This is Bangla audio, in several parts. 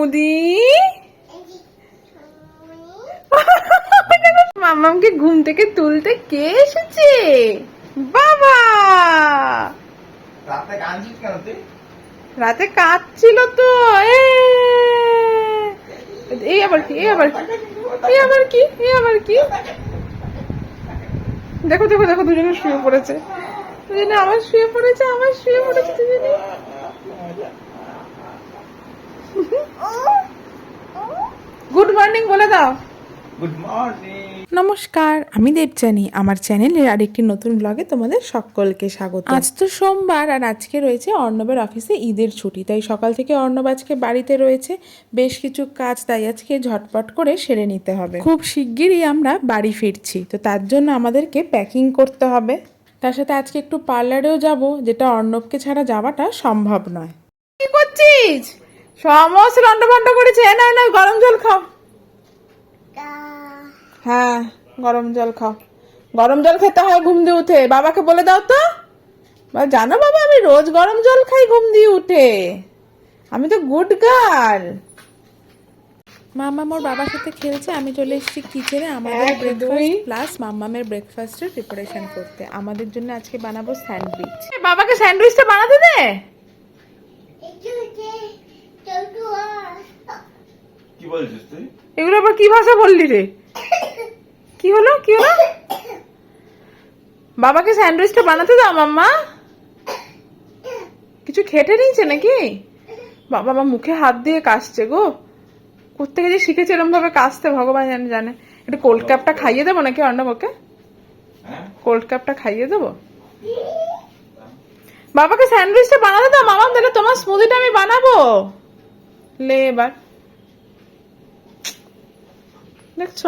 স্মুদি মামামকে ঘুম থেকে তুলতে কে এসেছে? বাবা! রাতে কাঁদছিল তো। এই আবার কি এই আবার কি এই আবার কি এই আবার কি? দেখো দেখো দেখো দুজনে শুয়ে পড়েছে। দুজনে আবার শুয়ে পড়েছে আমার শুয়ে পড়েছে দুজনে। গুড মর্নিং বলে দাও। গুড মর্নিং নমস্কার আমি দেবজানি আমার চ্যানেলের আরেকটি নতুন ব্লগে তোমাদের সকলকে স্বাগত। আজ তো সোমবার আর আজকে রয়েছে অর্ণবের অফিসে ঈদের ছুটি তাই সকাল থেকে অর্ণব আজকে বাড়িতে রয়েছে। বেশ কিছু কাজ তাই আজকে ঝটপট করে সেরে নিতে হবে। খুব শিগগিরই আমরা বাড়ি ফিরছি তো তার জন্য আমাদেরকে প্যাকিং করতে হবে। তার সাথে আজকে একটু পার্লারেও যাব যেটা অর্ণবকে ছাড়া যাওয়াটা সম্ভব নয়। কি করছিস? সমস্ত লন্ড ভন্ড করেছে না না গরম জল খাও। হ্যাঁ গরম জল খাও। গরম জল খেতে হয় ঘুম দিয়ে উঠে। বাবাকে বলে দাও তো। জানো বাবা আমি রোজ গরম জল খাই ঘুম দিয়ে উঠে। আমি তো গুড গার্ল। মাম্মা মোর বাবার সাথে খেলছে আমি চলে এসেছি কিচেনে। আমাদের। ব্রেকফাস্ট প্লাস মাম্মামের ব্রেকফাস্টের প্রিপারেশন করতে। আমাদের জন্য আজকে বানাবো স্যান্ডউইচ বাবাকে স্যান্ডউইচটা বানাতে দে। কি বলছিস তুই? এগুলো আবার কি ভাষা বললি রে? কি হলো? কি হলো? বাবাকে স্যান্ডউইচটা বানাতে দাও মাম্মা। কিছু খেটে নিয়েছে নাকি? বাবা বাবা মুখে হাত দিয়ে কাশছে গো। কোথেকে যে শিখেছে এরকম ভাবে কাশতে ভগবান জানে জানে। একটু কোল্ড ক্যাপটা খাইয়ে দেবো নাকি অর্ণব ওকে কোল্ড ক্যাপটা খাইয়ে দেবো? বাবাকে স্যান্ডউইচটা বানাতে দাও মামা তাহলে তোমার স্মুদিটা আমি বানাবো। লে এবার। দেখছ?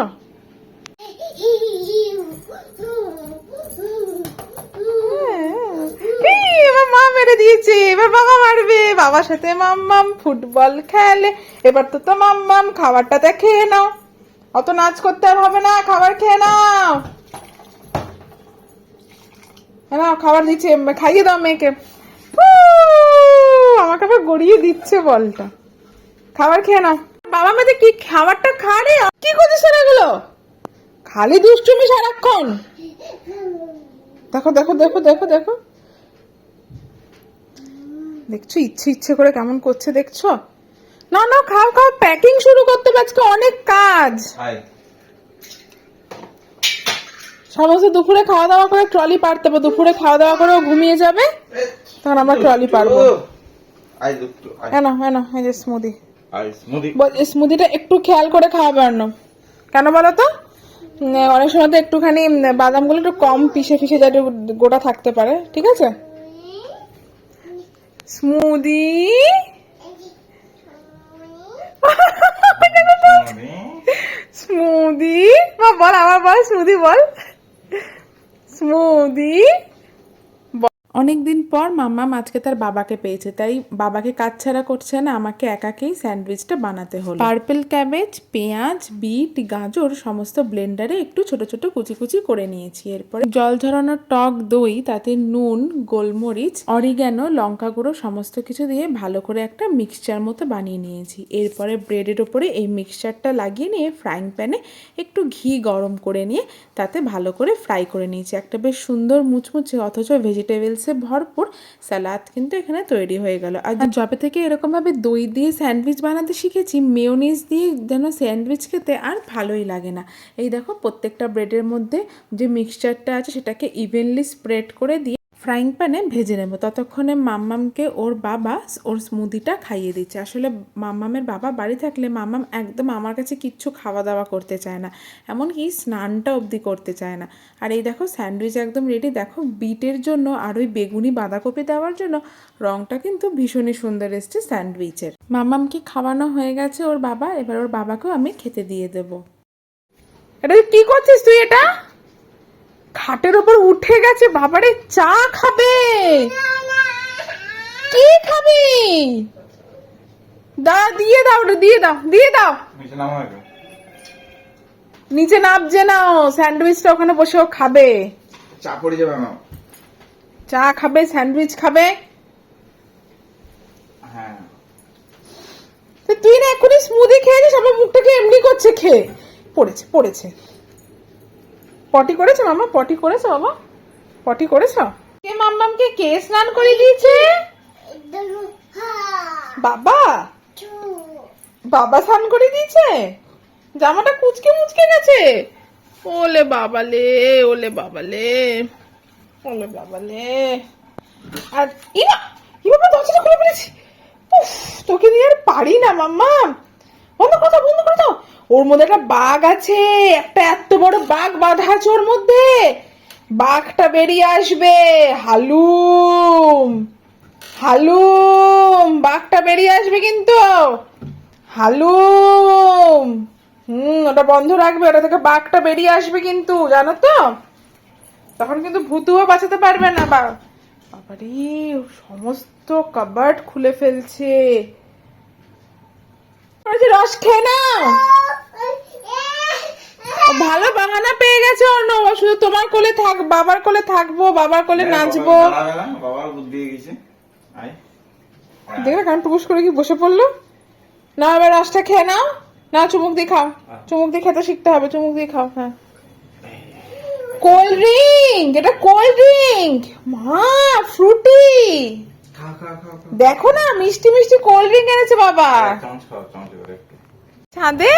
এই, এবার মা মেরে দিয়েছে। এবার বাবা মারবে। বাবার সাথে মাম্মাম ফুটবল খেলে। এবার তো তো মাম্মাম খাবারটাতে খেয়ে নাও। অত নাচ করতে আর হবে না। খাবার খেয়ে নাও। নাও খাবার দিচ্ছে। খাইয়ে দাও মেয়েকে। আমাকে আবার গড়িয়ে দিচ্ছে বলটা। খাবার খেয়ে নাও। বাবা মেয়েতে কি খাবারটা খা রে? কি করছিস রে এগুলো? খালি দুষ্টুমি সারাক্ষণ। দেখো দেখো দেখো দেখো দেখো। দেখছ ইচ্ছে ইচ্ছে করে কেমন করছে দেখছ? না না খাও খাও প্যাকিং শুরু করতে আজকে অনেক কাজ। সমস্ত দুপুরে খাওয়া দাওয়া করে ট্রলি পারতে হবে। দুপুরে খাওয়া দাওয়া করে ঘুমিয়ে যাবে। তখন আমরা ট্রলি পারব। হ্যাঁ না হ্যাঁ না এই যে স্মুদি স্মুদি স্মুদিটা একটু খেয়াল করে অন্য কেন বলো তো? অনেক সময় তো একটুখানি বাদামগুলো একটু কম পিষে পিষে যাতে গোটা থাকতে পারে ঠিক আছে? স্মুদি স্মুদি বল আবার বল স্মুদি বল। স্মুদি অনেকদিন পর মাম্মাম আজকে তার বাবাকে পেয়েছে, তাই বাবাকে কাজ ছাড়া করছে না, আমাকে একাকেই স্যান্ডউইচটা বানাতে হলো। পার্পল ক্যাবেজ, পেঁয়াজ, বিট, গাজর সমস্ত ব্লেন্ডারে একটু ছোট ছোট কুচি কুচি করে নিয়েছি। এরপরে জল ঝরানো টক দই, তাতে নুন, গোলমরিচ, অরিগ্যানো, লঙ্কা গুঁড়ো সমস্ত কিছু দিয়ে ভালো করে একটা মিক্সচার মতো বানিয়ে নিয়েছি। এরপরে ব্রেডের ওপরে এই মিক্সচারটা লাগিয়ে নিয়ে ফ্রাইং প্যানে একটু ঘি গরম করে নিয়ে তাতে ভালো করে ফ্রাই করে নিয়েছি। একটা বেশ সুন্দর মুচমুচে, অথচ ভেজিটেবলসে ভরপুর। স্যালাদ কিন্তু এখানে তৈরি হয়ে গেল। আর জবে থেকে এরকমভাবে দই দিয়ে স্যান্ডউইচ বানাতে শিখেছি, মেয়োনিজ দিয়ে যেন স্যান্ডউইচ খেতে আর ভালোই লাগে না। এই দেখো, প্রত্যেকটা ব্রেডের মধ্যে যে মিক্সচারটা আছে, সেটাকে ইভেনলি স্প্রেড করে দিয়ে ফ্রাইং প্যানে ভেজে নেব। ততক্ষণে মাম্মামকে ওর বাবা ওর স্মুদিটা খাইয়ে দিচ্ছে। আসলে মাম্মামের বাবা বাড়ি থাকলে মাম্মাম একদম আমার কাছে কিচ্ছু খাওয়া দাওয়া করতে চায় না। এমনকি স্নানটা অবধি করতে চায় না। আর এই দেখো স্যান্ডউইচ একদম রেডি দেখো বিটের জন্য আর ওই বেগুনি বাঁধাকপি দেওয়ার জন্য রংটা কিন্তু ভীষণই সুন্দর এসছে স্যান্ডউইচের। মাম্মামকে খাওয়ানো হয়ে গেছে ওর বাবা। এবার ওর বাবাকেও আমি খেতে দিয়ে দেবো। এটা কি করছিস তুই এটা? খাটের উপর উঠে গেছে বাবারে চা খাবে। কি খাবি? দা দিয়ে দাও ওটা দিয়ে দাও দিয়ে দাও। নিচে নিচে নামছে নাও স্যান্ডউইচটা ওখানে বসে ও খাবে। চা পড়ে যাবে আমার। চা খাবে স্যান্ডউইচ খাবে। হ্যাঁ। তুই না এক্ষুনি স্মুদি খেয়েছিস? আমার মুখটাকে এমনি করছে? খেয়ে পড়েছে পড়েছে। পটি করেছে মামা? পটি করেছে বাবা? পটি করেছ? কে মাম্মামকে কে স্নান করে দিয়েছে? বাবা? বাবা স্নান করে দিয়েছে? জামাটা কুচকে মুচকে গেছে? ওলে বাবালে ওলে বাবালে ওলে বাবালে আর ইমা ইমা দরজাটা খুলে ফেলেছি। তোকে নিয়ে আর পারি না, মাম্মা। বন্ধ কথা বন্ধ করে দাও। ওর মধ্যে একটা বাঘ আছে, একটা এত বড় বাঘ বাঁধা আছে ওর মধ্যে। বাঘটা বেরিয়ে আসবে। হালুম হালুম, বাঘটা বেরিয়ে আসবে কিন্তু। হালুম, হুম, ওটা বন্ধ রাখবে, ওটা থেকে বাঘটা বেরিয়ে আসবে কিন্তু, জানো তো? তখন কিন্তু ভূতুও বাঁচাতে পারবে না বা সমস্ত কাবার্ড খুলে ফেলছে। রস খেয়ে নাও। ভালো বাহানা পেয়ে গেছে অর্ণব শুধু তোমার কোলে থাক বাবার কোলে থাকব বাবার কোলে নাচবো। বাবার বুদ্ধি গেছে। দেখলে কারণ টুকুস করে কি বসে পড়ল? না এবার রসটা খেয়ে নাও। না চুমুক দিয়ে খাও। চুমুক দিয়ে খেতে শিখতে হবে চুমুক দিয়ে খাও হ্যাঁ। কোল্ড ড্রিঙ্ক এটা কোল্ড ড্রিঙ্ক। মা ফ্রুটি। দেখো না মিষ্টি মিষ্টি কোল্ড ড্রিঙ্ক এনেছে বাবা। ছাদে?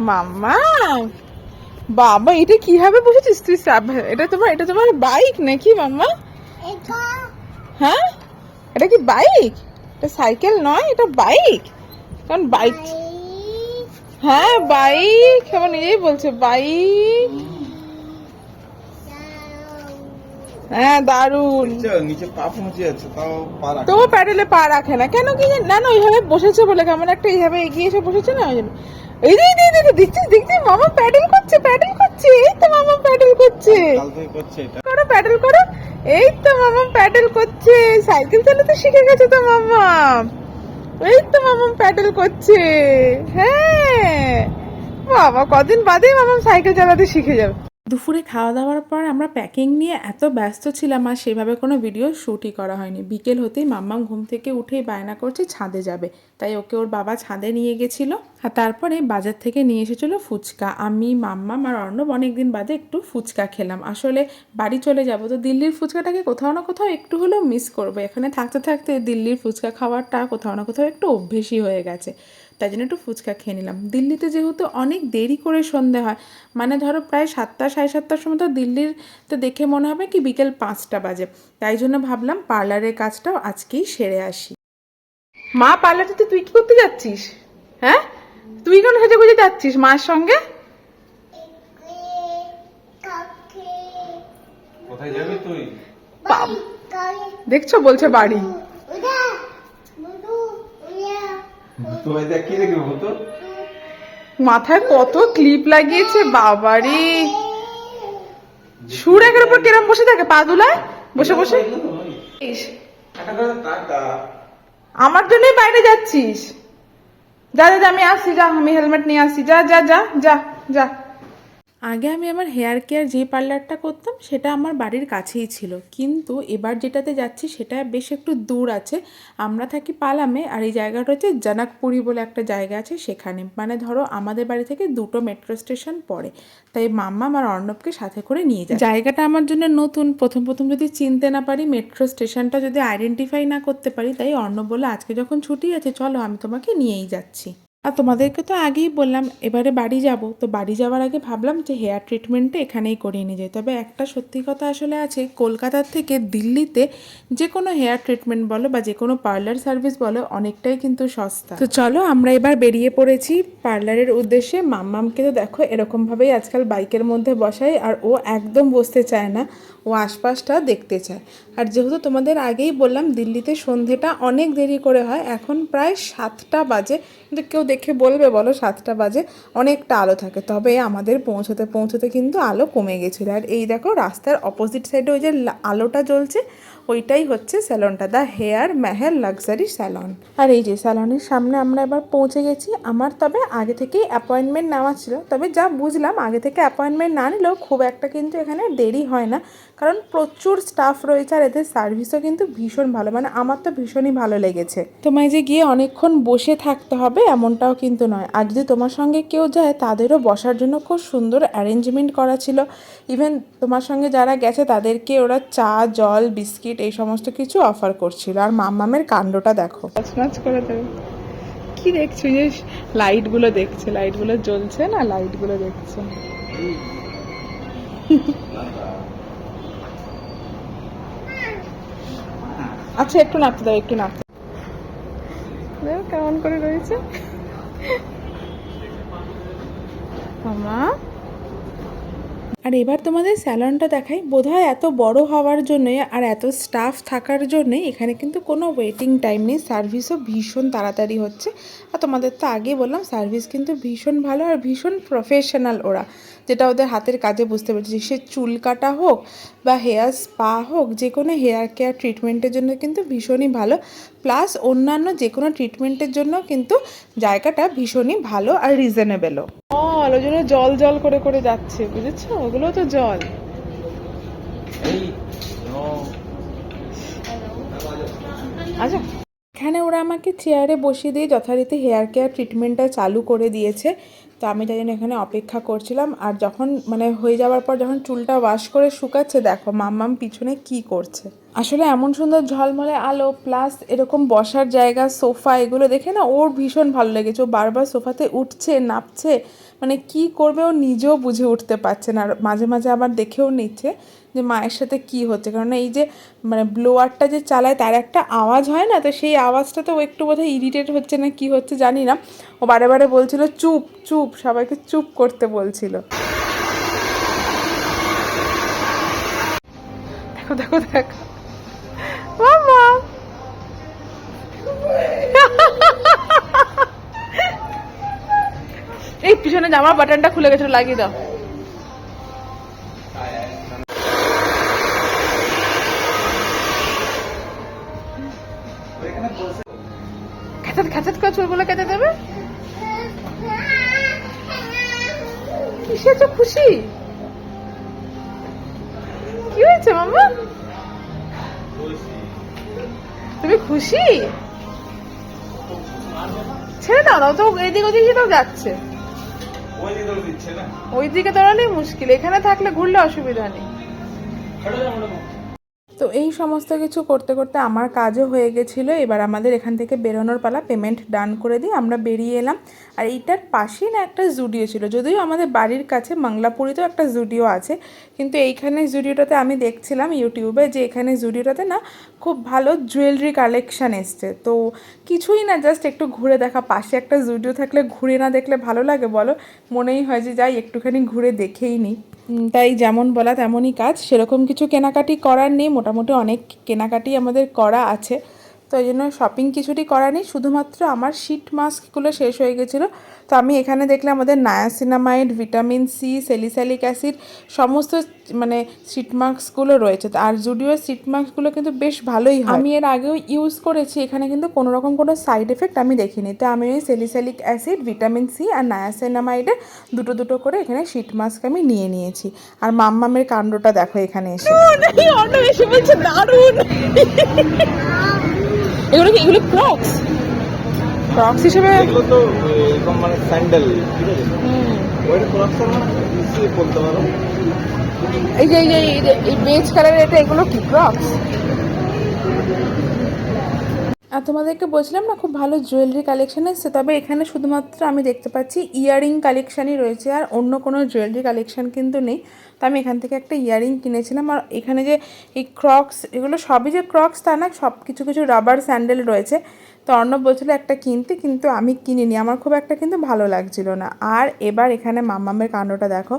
মাম্মা। বাবা এটা কীভাবে বসেছিস তুই এটা তোমার এটা তোমার বাইক নাকি মাম্মা? হ্যাঁ? এটা কি বাইক এটা সাইকেল নয় এটা বাইক কারণ বাইক হ্যাঁ বাইক আমার নিজেই বলছে বাইক হ্যাঁ দারুণ নিচে পা পৌঁছে যাচ্ছে তাও পা রাখে তবু প্যাডেলে পা রাখে না। কেন কি না না ওইভাবে বসেছে বলে কেমন একটা এইভাবে এগিয়ে এসে বসেছে না? ওই জন্য এই যে এই যে, দেখছিস দেখছিস মামা প্যাডেল করছে প্যাডেল করছে এই তো মামা প্যাডেল করছে। করো প্যাডেল করো। এই তো মামা প্যাডেল করছে। সাইকেল চালাতে শিখে গেছে তো মামা। এই তো মামা প্যাডেল করছে। হ্যাঁ। বাবা কদিন বাদেই মামা সাইকেল চালাতে শিখে যাবে। দুপুরে খাওয়া দাওয়ার পর আমরা প্যাকিং নিয়ে এত ব্যস্ত ছিলাম আর সেভাবে কোনো ভিডিও শ্যুটই করা হয়নি। বিকেল হতেই মাম্মাম ঘুম থেকে উঠেই বায়না করছে ছাদে যাবে। তাই ওকে ওর বাবা ছাদে নিয়ে গেছিল আর তারপরে বাজার থেকে নিয়ে এসেছিল ফুচকা। আমি, মাম্মাম আর অর্ণব অনেকদিন বাদে একটু ফুচকা খেলাম। আসলে বাড়ি চলে যাব তো দিল্লির ফুচকাটাকে কোথাও না কোথাও একটু হলেও মিস করব। এখানে থাকতে থাকতে দিল্লির ফুচকা খাওয়ারটা কোথাও না কোথাও একটু অভ্যেসই হয়ে গেছে। তাই জন্য একটু ফুচকা খেয়ে নিলাম। দিল্লিতে যেহেতু অনেক দেরি করে সন্ধে হয় মানে ধরো প্রায় সাতটা সাড়ে সাতটার সময় তো দিল্লির তো দেখে মনে হবে কি বিকেল পাঁচটা বাজে। তাই জন্য ভাবলাম পার্লারের কাজটাও আজকেই সেরে আসি। মা পার্লারে তুই কি করতে যাচ্ছিস? হ্যাঁ? তুই কেন সেজে গুজে যাচ্ছিস মায়ের সঙ্গে? কোথায় যাবি তুই? দেখছ বলছে বাড়ি। তুই দেখ কি দেখবি ভূত? মাথায় কত ক্লিপ লাগিয়েছে বাবারে। সুর একের উপর কেরম বসে থাকে? পা দুলায়? বসে বসে। আমার জন্যই বাইরে যাচ্ছিস। যা যা যা, আমি আসছি যা আমি হেলমেট নিয়ে আসছি। যা যা যা যা যা। আগে আমি আমার হেয়ার কেয়ার যে পার্লারটা করতাম, সেটা আমার বাড়ির কাছেই ছিল। কিন্তু এবার যেটাতে যাচ্ছি, সেটা বেশ একটু দূর আছে। আমরা থাকি পালামে, আর এই জায়গাটা হচ্ছে জনকপুরি বলে একটা জায়গা আছে সেখানে। মানে ধরো, আমাদের বাড়ি থেকে দুটো মেট্রো স্টেশন পড়ে। তাই মাম্মা আমার অর্ণবকে সাথে করে নিয়ে যায়। জায়গাটা আমার জন্য নতুন। প্রথম প্রথম যদি চিনতে না পারি মেট্রো স্টেশনটা যদি আইডেন্টিফাই না করতে পারি, তাই অর্ণব বলে আজকে যখন ছুটি আছে, চলো আমি তোমাকে নিয়েই যাচ্ছি। আর তোমাদেরকে তো আগেই বললাম, এবারে বাড়ি যাব। তো বাড়ি যাওয়ার আগে ভাবলাম যে হেয়ার ট্রিটমেন্টটা এখানেই করিয়ে নিয়ে যাই। তবে একটা সত্যি কথা আসলে আছে, কলকাতার থেকে দিল্লিতে যে কোনো হেয়ার ট্রিটমেন্ট বলো বা যে কোনো পার্লার সার্ভিস বলো, অনেকটাই কিন্তু সস্তা। তো চলো, আমরা এবার বেরিয়ে পড়েছি পার্লারের উদ্দেশ্যে। মাম্মামকে তো দেখো, এরকমভাবেই আজকাল বাইকের মধ্যে বসাই আর ও একদম বসতে চায় না। ও আশপাশটা দেখতে চায়। আর যেহেতু তোমাদের আগেই বললাম, দিল্লিতে সন্ধেটা অনেক দেরি করে হয়, এখন প্রায় সাতটা বাজে। কিন্তু কেউ দেখে বলবে, বলো সাতটা বাজে, অনেকটা আলো থাকে। তবে আমাদের পৌঁছতে পৌঁছতে কিন্তু আলো কমে গেছিল। আর এই দেখো, রাস্তার অপোজিট সাইডে ওই যে আলোটা জ্বলছে ওইটাই হচ্ছে স্যালনটা the hair Meher luxury salon. আর এই যে স্যালনের সামনে আমরা এবার পৌঁছে গেছি, আমার তবে আগে থেকেই অ্যাপয়েন্টমেন্ট নেওয়া ছিল, তবে যা বুঝলাম আগে থেকে অ্যাপয়েন্টমেন্ট না নিলেও খুব একটা কিন্তু এখানে দেরি হয় না, কারণ প্রচুর স্টাফ রয়েছে আর এদের সার্ভিসও কিন্তু ভীষণ ভালো মানে আমার তো ভীষণই ভালো লেগেছে। তোমায় যে গিয়ে অনেকক্ষণ বসে থাকতে হবে এমনটাও কিন্তু নয়, আর যদি তোমার সঙ্গে কেউ যায় তাদেরও বসার জন্য খুব সুন্দর অ্যারেঞ্জমেন্ট করা ছিল ইভেন তোমার সঙ্গে যারা গেছে তাদেরকে ওরা চা, জল, বিস্কিট এই সমস্ত কিছু অফার করছিল। আর মাম্মামের কাণ্ডটা দেখো। নাচ করে দেবে। কি দেখছ? যে লাইটগুলো দেখছে। লাইটগুলো জ্বলছে না? লাইটগুলো দেখছে। আচ্ছা একটু নাড়তে দাও, একটু দাও। কেমন করে রয়েছে। মামা? আর এবার তোমাদের স্যালনটা দেখাই। বোধহয় এত বড় হওয়ার জন্যে আর এত স্টাফ থাকার জন্যে এখানে কিন্তু কোনো ওয়েটিং টাইম নেই। সার্ভিসও ভীষণ তাড়াতাড়ি হচ্ছে। আর তোমাদের তো আগে বললাম সার্ভিস কিন্তু ভীষণ ভালো আর ভীষণ প্রফেশনাল ওরা। যেটা ওদের হাতের কাজে বুঝতে পেরেছি। সে চুল কাটা হোক বা হেয়ার স্পা হোক, যে কোনো হেয়ার কেয়ার ট্রিটমেন্টের জন্য কিন্তু ভীষণই ভালো। প্লাস অন্যান্য যে কোনো ট্রিটমেন্টের জন্য কিন্তু জায়গাটা ভীষণই ভালো আর রিজনেবেলও ওই জন্য জল জল করে করে যাচ্ছে, বুঝেছ? ওগুলো তো জল। আচ্ছা। এখানে ওরা আমাকে চেয়ারে বসিয়ে দিয়ে যথারীতি হেয়ার কেয়ার ট্রিটমেন্টটা চালু করে দিয়েছে। তো আমি তাই জন্য এখানে অপেক্ষা করছিলাম। আর যখন মানে হয়ে যাওয়ার পর যখন চুলটা ওয়াশ করে শুকাচ্ছে, দেখো মাম্মাম পিছনে কি করছে। আসলে এমন সুন্দর ঝলমলে আলো প্লাস এরকম বসার জায়গা, সোফা এগুলো দেখে না ওর ভীষণ ভালো লেগেছে। ও বারবার সোফাতে উঠছে, নাপছে মানে কি করবে ও নিজেও বুঝে উঠতে পারছে না। আর মাঝে মাঝে আবার দেখেও নিচ্ছে যে মায়ের সাথে কি হচ্ছে। কারণ এই যে মানে ব্লোয়ারটা যে চালায় তার একটা আওয়াজ হয় না? তো সেই আওয়াজটাতে ও একটু বোধহয় ইরিটেট হচ্ছে না কি হচ্ছে জানি না। ও বারে বারে বলছিল, চুপ চুপ। সবাইকে চুপ করতে বলছিল। দেখো দেখো দেখো। এই পিছনে জামার বাটনটা খুলে গেছে ওটা লাগিয়ে দাও। খেচাত খেচাত করে চুলগুলো কেটে দেবে? কিসে খুশি? কি হয়েছে মামা তুমি খুশি? ছেড়ে দাও না তো এদিক ওদিক তো যাচ্ছে। ওইদিকে দিকে দৌড় দিচ্ছে না। ওই দিকে দাঁড়ালেই মুশকিল এখানে থাকলে ঘুরলে অসুবিধা নেই। তো এই সমস্ত কিছু করতে করতে আমার কাজও হয়ে গেছিল। এবার আমাদের এখান থেকে বেরোনোর পালা পেমেন্ট ডান করে দিয়ে আমরা বেরিয়ে এলাম। আর এইটার পাশেই না একটা জুডিও ছিল, যদিও আমাদের বাড়ির কাছে মাংলাপুরিতেও একটা জুডিও আছে, কিন্তু এইখানে জুডিওটাতে আমি দেখছিলাম ইউটিউবে যে এখানে জুডিওটাতে না খুব ভালো জুয়েলারি কালেকশান এসছে। তো কিছুই না জাস্ট একটু ঘুরে দেখা, পাশে একটা জুডিও থাকলে ঘুরে না দেখলে ভালো লাগে বলো? মনেই হয় যে যাই, একটুখানি ঘুরে দেখেই নিই তাই যেমন বলা তেমনই কাজ, সেরকম কিছু কেনাকাটি করার নেই, মোটামুটি অনেক কেনাকাটি আমাদের করা আছে। তো এই জন্য শপিং কিছুটি করা নেই। শুধুমাত্র আমার শীট মাস্কগুলো শেষ হয়ে গেছিল। তো আমি এখানে দেখলে আমাদের niacinamide vitamin C salicylic acid সমস্ত মানে শীট মাস্কগুলো রয়েছে। আর জুডিওর শীট মাস্কগুলো কিন্তু বেশ ভালোই হয়। আমি এর আগেও ইউজ করেছি। এখানে কিন্তু কোনো রকম কোনো সাইড এফেক্ট আমি দেখিনি। তো আমি ওই সেলিস্যালিক অ্যাসিড ভিটামিন সি আর নায়াসিনামাইডের দুটো দুটো করে এখানে শীট মাস্ক আমি নিয়ে নিয়েছি। আর মাম্মামের কাণ্ডটা দেখো এখানে এসে। দারুণ। এগুলো কি এগুলো ক্রক্স ক্রক্স হিসেবে? এগুলো তো এরকম মানে স্যান্ডেল ঠিক আছে? ওইটা ক্রক্স মানে বলতে পারো। এই যে এই যে এই যে- এই বেজ কালারের এটা এগুলো কি ক্রক্স আর তোমাদেরকে বলছিলাম না, খুব ভালো জুয়েলারি কালেকশন এসছে, তবে এখানে শুধুমাত্র আমি দেখতে পাচ্ছি ইয়ারিং কালেকশানই রয়েছে আর অন্য কোনো জুয়েলারি কালেকশান কিন্তু নেই। তো আমি এখান থেকে একটা ইয়ারিং কিনেছিলাম আর এখানে যে এই ক্রক্স এগুলো সবই যে ক্রক্স তা না, সব কিছু কিছু রাবার স্যান্ডেল রয়েছে। তো অর্ণব বলছিল একটা কিনতে, কিন্তু আমি কিনিনি, আমার খুব একটা কিন্তু ভালো লাগছিল না। আর এবার এখানে মাম্মামের কাণ্ডটা দেখো,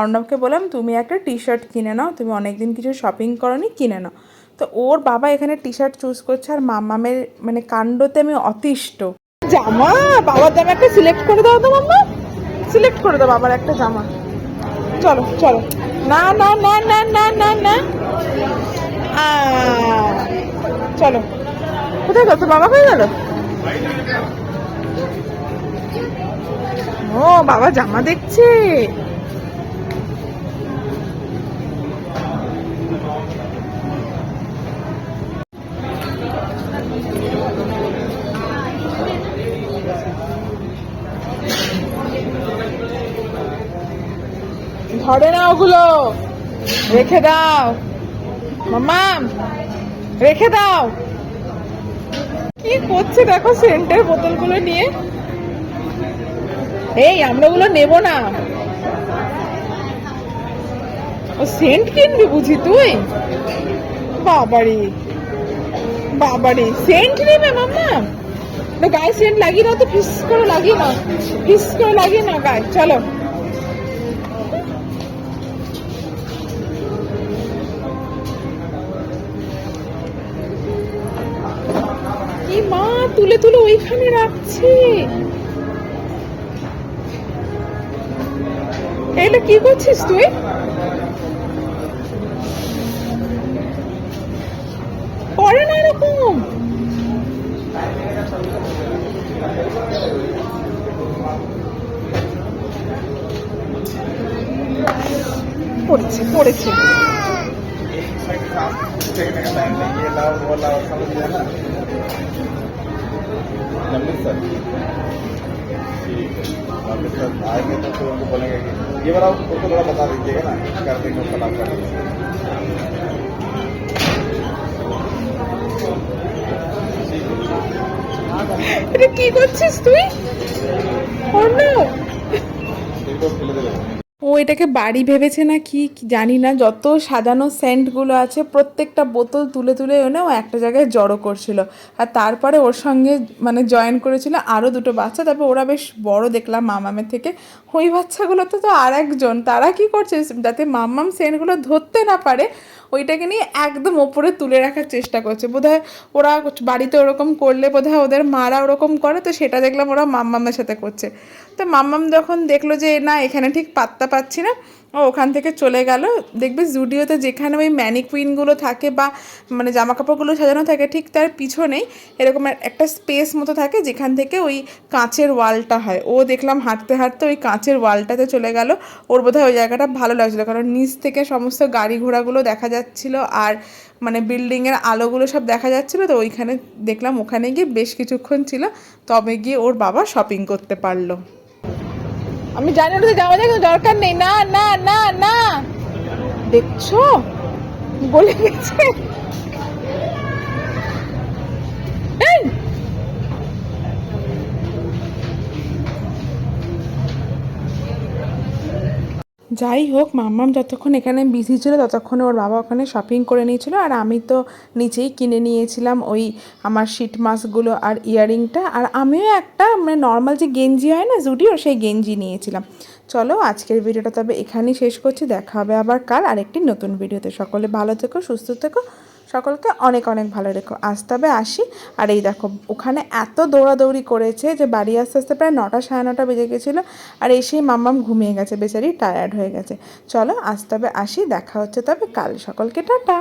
অর্ণবকে বললাম, তুমি একটা টি শার্ট কিনে নাও, তুমি অনেকদিন কিছু শপিং করনি, কিনে নাও। তো ওর বাবা এখানে টি শার্ট চুজ করছে আর মাম্মামের মানে কাণ্ডতে আমি অতিষ্ঠ। জামা? বাবার জামা একটা সিলেক্ট করে দাও তো মাম্মা। সিলেক্ট করে দাও বাবার একটা জামা। চলো চলো। না না না না না না না। চলো। কোথায় গেল? তো বাবা হয়ে গেল? ও, বাবা জামা দেখছে। ধরে না ওগুলো। রেখে দাও। মামা রেখে দাও। কি করছে দেখো সেন্টের বোতলগুলো নিয়ে? এই, আমরা ওগুলো নেব না। ও সেন্ট কিনবি বুঝি তুই? বাবারি বাবারি, সেন্ট নেবে মাম্মা? গায়ে সেন্ট লাগিয়ে নাও তো, ফিস করে লাগিয়ে নাও। ফিস করে লাগিয়ে নাও, গায়ে। চলো। তুলে তুলে ওইখানে রাখছে। এটা কি করছিস তুই? করে না এরকম। পড়েছে পড়েছে ये लाओ वो लाओ समझ गया ना अमृतसर ठीक है अमृतसर आएंगे तो फिर उनको बोलेंगे कि ये वाला उनको थोड़ा बता दीजिएगा ना कर देंगे कल आप कर देंगे এটা কি করছিস তুই অর্ণব देखो खुले दे ও এটাকে বাড়ি ভেবেছে না কি জানি না, যত সাজানো সেন্টগুলো আছে, প্রত্যেকটা বোতল তুলে তুলে এনে ও একটা জায়গায় জড়ো করছিল। আর তারপরে ওর সঙ্গে মানে জয়েন করেছিল আরও দুটো বাচ্চা, তারপর ওরা বেশ বড় দেখলাম মামামের থেকে। ওই বাচ্চাগুলো তো তো আর একজন তারা কি করছে? যাতে মামাম সেন্টগুলো ধরতে না পারে ওইটাকে নিয়ে একদম ওপরে তুলে রাখার চেষ্টা করছে। বোধহয় ওরা বাড়িতে ওরকম করলে বোধহয় ওদের মারা ওরকম করে, তো সেটা দেখলাম ওরা মাম্মামের সাথে করছে। তো মাম্মাম যখন দেখল যে, না, এখানে ঠিক পাত্তা পাচ্ছি না ওখান থেকে চলে গেল। দেখবে জুডিওতে যেখানে ওই ম্যানিকুইনগুলো থাকে বা মানে জামা কাপড়গুলো সাজানো থাকে, ঠিক তার পিছনেই এরকম একটা স্পেস মতো থাকে যেখান থেকে ওই কাঁচের ওয়ালটা হয়। ও দেখলাম হাঁটতে হাঁটতে ওই কাঁচের ওয়ালটাতে চলে গেল। ওর বোধহয় ওই জায়গাটা ভালো লাগছিল, কারণ নিচ থেকে সমস্ত গাড়ি ঘোড়াগুলো দেখা যাচ্ছিল আর মানে বিল্ডিংয়ের আলোগুলো সব দেখা যাচ্ছিল। তো ওইখানে দেখলাম ওখানে গিয়ে বেশ কিছুক্ষণ ছিল। তবে গিয়ে ওর বাবা শপিং করতে পারল। আমি জানি ওটাতে যাওয়া যায় কিন্তু দরকার নেই। না না না না। দেখছ? বলে গেছে। এই! যাই হোক, মাম্মাম যতক্ষণ এখানে বিজি ছিল ততক্ষণে ওর বাবা ওখানে শপিং করে নিয়েছিল আর আমি তো নিচেই কিনে নিয়েছিলাম ওই আমার শিট মাস্কগুলো আর ইয়ারিংটা আর আমিও একটা মানে নর্মাল যে গেঞ্জি হয় না জুডিও সেই গেঞ্জি নিয়েছিলাম। চলো আজকের ভিডিওটা তবে এখানেই শেষ করছি, দেখা হবে আবার কাল আরেকটি নতুন ভিডিওতে সকলে ভালো থেকো, সুস্থ থেকো। সকলকে অনেক অনেক ভালো রেখো। আজ তবে আসি। আর এই দেখো, ওখানে এত দৌড়াদৌড়ি করেছে যে বাড়ি আস্তে আস্তে প্রায় নটা সাড়ে নটা বেজে গেছিল। আর এসেই মাম্মাম ঘুমিয়ে গেছে, বেচারি টায়ার্ড হয়ে গেছে। চলো আজ তবে আসি, দেখা হচ্ছে তবে। কাল সকলকে টাটা।